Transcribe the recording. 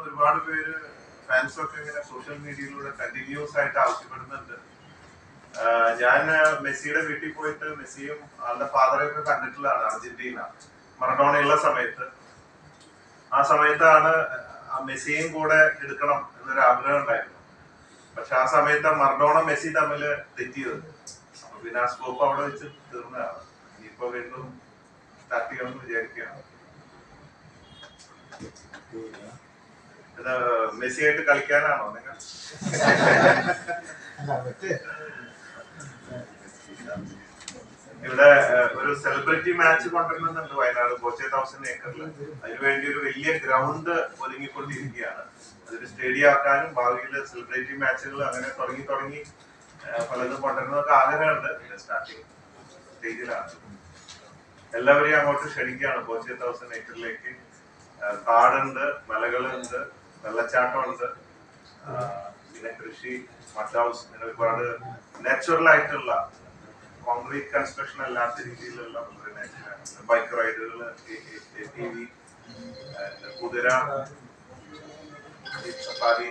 തോന്നുന്നു ഒരുപാട് പേര് ഫാൻസൊക്കെ ഇങ്ങനെ സോഷ്യൽ മീഡിയയിലൂടെ കണ്ടിന്യൂസ് ആയിട്ട് ആവശ്യപ്പെടുന്നുണ്ട്. ഞാൻ മെസ്സിയുടെ വീട്ടിൽ പോയിട്ട് മെസ്സിയും ആളുടെ ഫാദറെ ഒക്കെ കണ്ടിട്ടുള്ളതാണ് അർജന്റീന. മറഡോണയുള്ള സമയത്ത്. ആ സമയത്താണ് മെസ്സിയും കൂടെ എടുക്കണം എന്നൊരു ആഗ്രഹം ഉണ്ടായിരുന്നു. പക്ഷെ ആ സമയത്ത് മർഡോണ മെസ്സി തമ്മിൽ തെറ്റിയത്. അപ്പൊ പിന്നെ ആ സ്കോപ്പ് അവിടെ വെച്ച് തീർന്നതാണ്. ഇനിയിപ്പോ വീണ്ടും സ്റ്റാർട്ട് ചെയ്യണമെന്ന് വിചാരിക്കുകയാണ്. ഇത് മെസ്സി ആയിട്ട് കളിക്കാനാണോ നിങ്ങൾ? ഇവിടെ ഒരു സെലിബ്രിറ്റി മാച്ച് കൊണ്ടുവരുന്നുണ്ട് വയനാട് കോച്ചേ തൗസൻഡ് ഏക്കറിൽ അതിനുവേണ്ടി ഒരു വലിയ ഗ്രൗണ്ട് ഒരുങ്ങിക്കൊണ്ടിരിക്കുകയാണ്. അതൊരു സ്റ്റേഡിയം ആക്കാനും ഭാവിയിൽ സെലിബ്രിറ്റി മാച്ചുകൾ അങ്ങനെ തുടങ്ങി തുടങ്ങി പലതും കൊണ്ടുവരുന്നതൊക്കെ ആഗ്രഹമുണ്ട്. സ്റ്റാർട്ടിങ് സ്റ്റേജിലാണ് എല്ലാവരെയും അങ്ങോട്ട് ക്ഷണിക്കുകയാണ് കോച്ചേ തൗസൻഡ് ഏക്കറിലേക്ക് കാടുണ്ട് മലകളുണ്ട്. വെള്ളച്ചാട്ടമുണ്ട് പിന്നെ കൃഷി മഡ് ഹൗസ് അങ്ങനെ ഒരുപാട് നാച്ചുറൽ ആയിട്ടുള്ള കോൺക്രീറ്റ് കൺസ്ട്രക്ഷൻ അല്ലാത്ത രീതിയിലുള്ള ബൈക്ക് റൈഡുകൾ ടി കുതിര സഫാരി